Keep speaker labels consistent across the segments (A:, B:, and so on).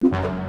A: you.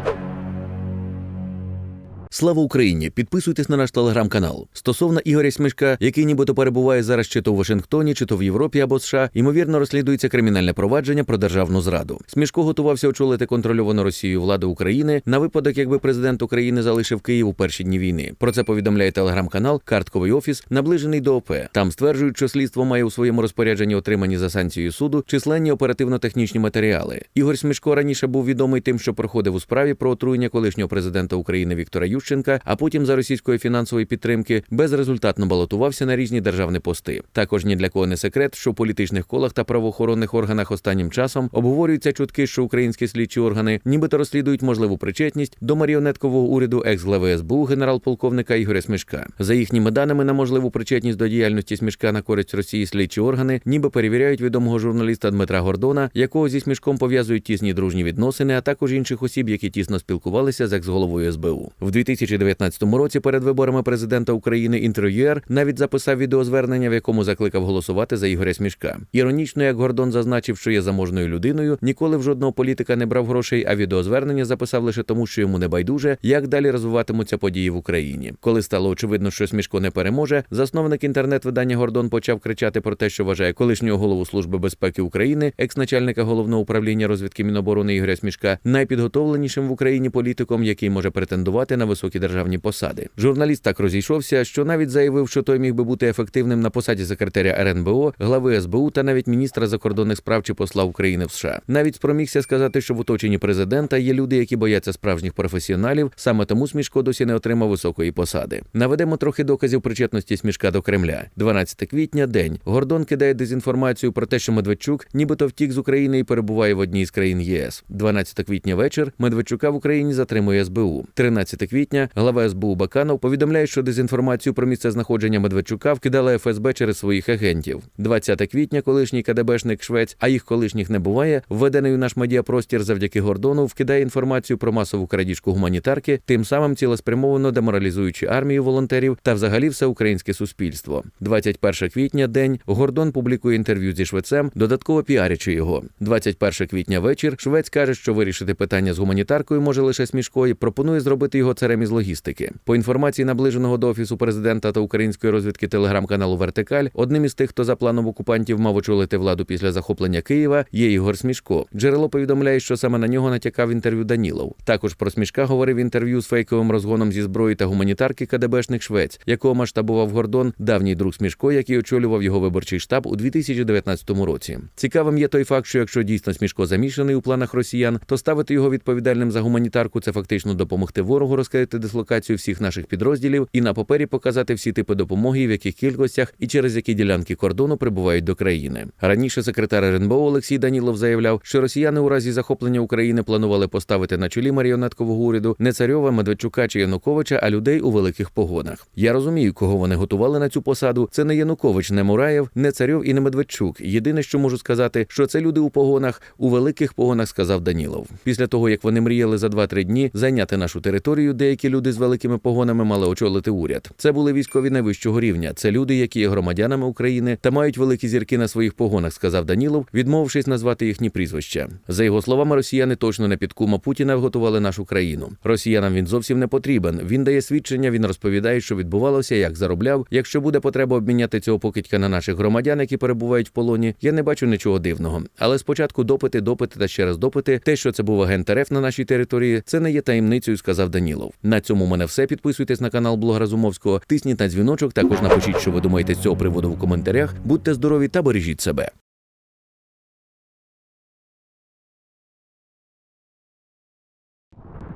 A: Слава Україні! Підписуйтесь на наш телеграм-канал. Стосовно Ігоря Смішка, який нібито перебуває зараз чи то в Вашингтоні, чи то в Європі або США, ймовірно розслідується кримінальне провадження про державну зраду. Смішко готувався очолити контрольовану Росією владу України на випадок, якби президент України залишив Київ у перші дні війни. Про це повідомляє телеграм-канал Картковий офіс, наближений до ОП. Там стверджують, що слідство має у своєму розпорядженні отримані за санкцією суду численні оперативно-технічні матеріали. Ігор Смішко раніше був відомий тим, що проходив у справі про отруєння колишнього президента України Віктора Ющенка, а потім за російської фінансової підтримки безрезультатно балотувався на різні державні пости. Також ні для кого не секрет, що в політичних колах та правоохоронних органах останнім часом обговорюються чутки, що українські слідчі органи нібито розслідують можливу причетність до маріонеткового уряду екс-глави СБУ генерал-полковника Ігоря Смішка. За їхніми даними на можливу причетність до діяльності Смішка на користь Росії слідчі органи, ніби перевіряють відомого журналіста Дмитра Гордона, якого зі Смішком пов'язують тісні дружні відносини, а також інших осіб, які тісно спілкувалися з екс-головою СБУ. В 2019 році перед виборами президента України інтерв'юер навіть записав відеозвернення, в якому закликав голосувати за Ігоря Смішка. Іронічно, як Гордон зазначив, що є заможною людиною, ніколи в жодного політика не брав грошей, а відеозвернення записав лише тому, що йому не байдуже, як далі розвиватимуться події в Україні. Коли стало очевидно, що Смішко не переможе, засновник інтернет-видання Гордон почав кричати про те, що вважає колишнього голову служби безпеки України, екс-начальника головного управління розвідки Міноборони Ігоря Смішка, найпідготовленішим в Україні політиком, який може претендувати на високі державні посади. Журналіст так розійшовся, що навіть заявив, що той міг би бути ефективним на посаді секретаря РНБО, глави СБУ та навіть міністра закордонних справ чи посла України в США. Навіть спромігся сказати, що в оточенні президента є люди, які бояться справжніх професіоналів. Саме тому Смішко досі не отримав високої посади. Наведемо трохи доказів причетності Смішка до Кремля. 12 квітня, день. Гордон кидає дезінформацію про те, що Медведчук нібито втік з України і перебуває в одній з країн ЄС. 12 квітня вечір Медведчука в Україні затримує СБУ. 13 квітня глава СБУ Баканов повідомляє, що дезінформацію про місце знаходження Медведчука вкидала ФСБ через своїх агентів. 20 квітня колишній КДБшник Швець, а їх колишніх не буває, введений у наш медіапростір завдяки Гордону, вкидає інформацію про масову крадіжку гуманітарки, тим самим цілеспрямовано деморалізуючи армію волонтерів та взагалі все українське суспільство. 21 квітня день Гордон публікує інтерв'ю зі швецем, додатково піарячи його. 21 квітня вечір Швець каже, що вирішити питання з гуманітаркою може лише Смішко і пропонує зробити його царем із логістики. По інформації наближеного до офісу президента та української розвідки телеграм-каналу Вертикаль, одним із тих, хто за планом окупантів мав очолити владу після захоплення Києва, є Ігор Смішко. Джерело повідомляє, що саме на нього натякав інтерв'ю Данілов. Також про Смішка говорив інтерв'ю з фейковим розгоном зі зброї та гуманітарки КДБшник Швець, якого масштабував Гордон, давній друг Смішко, який очолював його виборчий штаб у 2019 році. Цікавим є той факт, що якщо дійсно Смішко замішаний у планах росіян, то ставити його відповідальним за гуманітарку це фактично допомогти ворогу розкрити дислокацію всіх наших підрозділів і на папері показати всі типи допомоги, в яких кількостях і через які ділянки кордону прибувають до країни. Раніше секретар РНБО Олексій Данілов заявляв, що росіяни у разі захоплення України планували поставити на чолі маріонеткового уряду не царьова, Медведчука чи Януковича, а людей у великих погонах. Я розумію, кого вони готували на цю посаду. Це не Янукович, не Мураєв, не царьов і не Медведчук. Єдине, що можу сказати, що це люди у погонах, у великих погонах, сказав Данілов. Після того, як вони мріяли за 2-3 дні зайняти нашу територію, деякі люди з великими погонами мали очолити уряд. Це були військові найвищого рівня. Це люди, які є громадянами України та мають великі зірки на своїх погонах, сказав Данілов, відмовившись назвати їхні прізвища. За його словами, росіяни точно не під кума Путіна готували нашу країну. Росіянам він зовсім не потрібен. Він дає свідчення, він розповідає, що відбувалося, як заробляв. Якщо буде потреба обміняти цього покидька на наших громадян, які перебувають в полоні, я не бачу нічого дивного. Але спочатку допити, допити та ще раз допити. Те, що це був агент РФ на нашій території, це не є таємницею, сказав Данілов. На цьому у мене все. Підписуйтесь на канал блога Разумовського, тисніть на дзвіночок. Також напишіть, що ви думаєте з цього приводу в коментарях. Будьте здорові та бережіть себе.